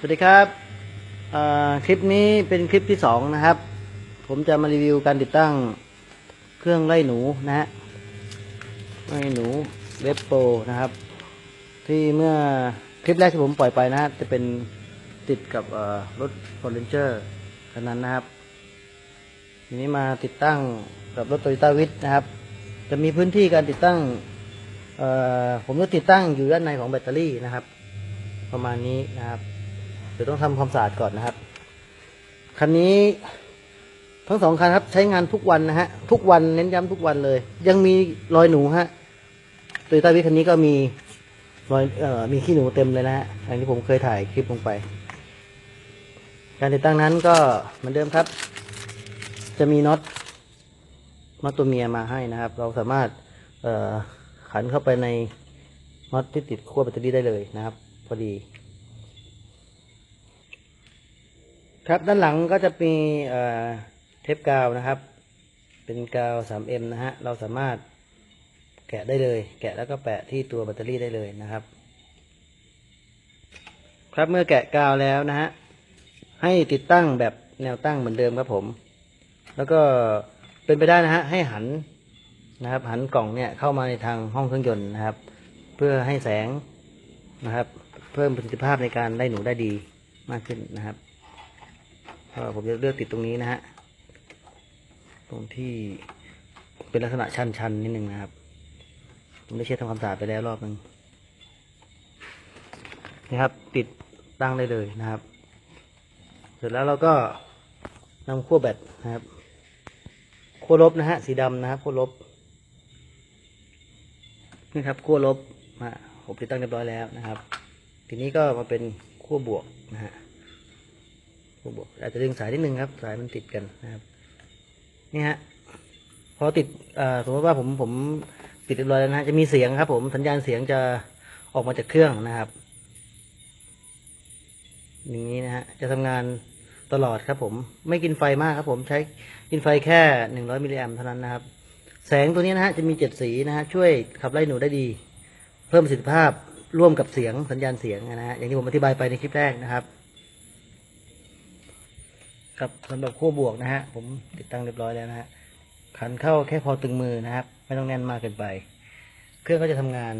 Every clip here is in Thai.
สวัสดีครับคลิปนี้เป็นคลิปที่สองนะครับ ผมจะมารีวิวการติดตั้งเครื่องไล่หนูนะฮะไล่หนูเว็บโปรนะครับ ที่เมื่อคลิปแรกที่ผมปล่อยไปนะฮะจะเป็นติดกับเอ่อรถ f o r เ r นเจอร์คันนั้นนะครับ ทีนี้มาติดตั้งกับรถโตโยต้าวิทนะครับ จะมีพื้นที่การติดตั้งผมจะติดตั้งอยู่ด้านในของแบตเตอรี่นะครับ ประมาณนี้นะครับ ดี๋ยวต้องทำความสะอาดก่อนนะครับ คันนี้ทั้งสองคันครับใช้งานทุกวันนะฮะ ทุกวันเน้นย้ำทุกวันเลย ยังมีรอยหนูฮะโตโยต้วิคันนี้ก็มีรอยเอ่อมีขี้หนูเต็มเลยนะฮะอย่างที่ผมเคยถ่ายคลิปลงไป การติดตั้งนั้นก็เหมือนเดิมครับ จะมีน็อตน็อตตัวเมียมาให้นะครับ เราสามารถเอ่อขันเข้าไปในน็อตที่ติดขั้วแบตเตอรี่ได้เลยนะครับ พอดี ครับด้านหลังก็จะมีเทปกาวนะครับ เป็นกาว 3M นะฮะ เราสามารถแกะได้เลย แกะแล้วก็แปะที่ตัวแบตเตอรี่ได้เลยนะครับ ครับเมื่อแกะกาวแล้วนะฮะ ให้ติดตั้งแบบแนวตั้งเหมือนเดิมครับผม แล้วก็เป็นไปได้นะฮะ ให้หันนะครับ หันกล่องเนี่ยเข้ามาในทางห้องเครื่องยนต์นะครับ เพื่อให้แสงนะครับ เพิ่มประสิทธิภาพในการไล่หนูได้ดีมากขึ้นนะครับ ผมจะเลือกติดตรงนี้นะฮะ ตรงที่เป็นลักษณะชันๆนิดนึงนะครับ ผมได้เช็ดทำความสะอาดไปแล้วรอบนึงนะครับ ติดตั้งได้เลยนะครับ เสร็จแล้วเราก็นำขั้วแบตนะครับขั้วลบนะฮะสีดำนะครับขั้วลบนี่ครับขั้วลบมาผมติดตั้งเรียบร้อยแล้วนะครับ ทีนี้ก็มาเป็นขั้วบวกนะฮะ บวกอาจจะดึงสายนิดนึงครับ สายมันติดกันนะครับ นี่ฮะ พอติดสมมติว่าผมผมติดเรียบร้อยแล้วนะจะมีเสียงครับ ผมสัญญาณเสียงจะออกมาจากเครื่องนะครับอย่างนี้นะฮะจะทำงานตลอดครับผมไม่กินไฟมากครับผมใช้กินไฟแค่หนึ่งร้อยมิลลิแอมเท่านั้นนะครับ แสงตัวนี้นะฮะจะมีเจ็ดสีนะฮะช่วยขับไล่หนูได้ดี เพิ่มประสิทธิภาพร่วมกับเสียงสัญญาณเสียงนะฮะอย่างที่ผมอธิบายไปในคลิปแรกนะครับ ครับสำหรับขั้วบวกนะฮะผมติดตั้งเรียบร้อยแล้วนะฮะขันเข้าแค่พอตึงมือนะครับ ไม่ต้องแน่นมากเกินไป เครื่องก็จะทำงาน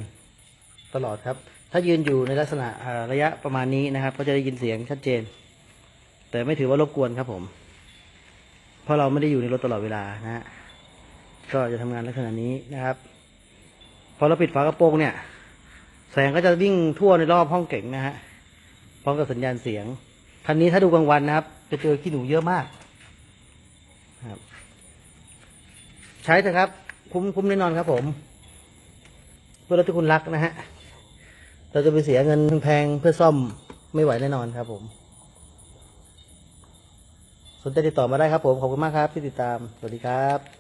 ตลอดครับ ถ้ายืนอยู่ในลักษณะระยะประมาณนี้นะครับ ก็จะได้ยินเสียงชัดเจน แต่ไม่ถือว่ารบกวนครับผม เพราะเราไม่ได้อยู่ในรถตลอดเวลานะฮะก็จะทำงานลักษณะนี้นะครับ พอเราปิดฝากระโปรงเนี่ย แสงก็จะวิ่งทั่วในรอบห้องเก๋งนะฮะพร้อมกับสัญญาณเสียง คันนี้ถ้าดูกลางวันนะครับ จะเจอขี้หนูเยอะมากครับ ใช้เถอะครับ คุ้มคุ้มแน่นอนครับ ผม เพื่อรถที่คุณรักนะฮะเราจะไปเสียเงินแพงเพื่อซ่อมไม่ไหวแน่นอนครับ ผม สนใจติดต่อมาได้ครับ ผมขอบคุณมากครับที่ติดตามสวัสดีครับ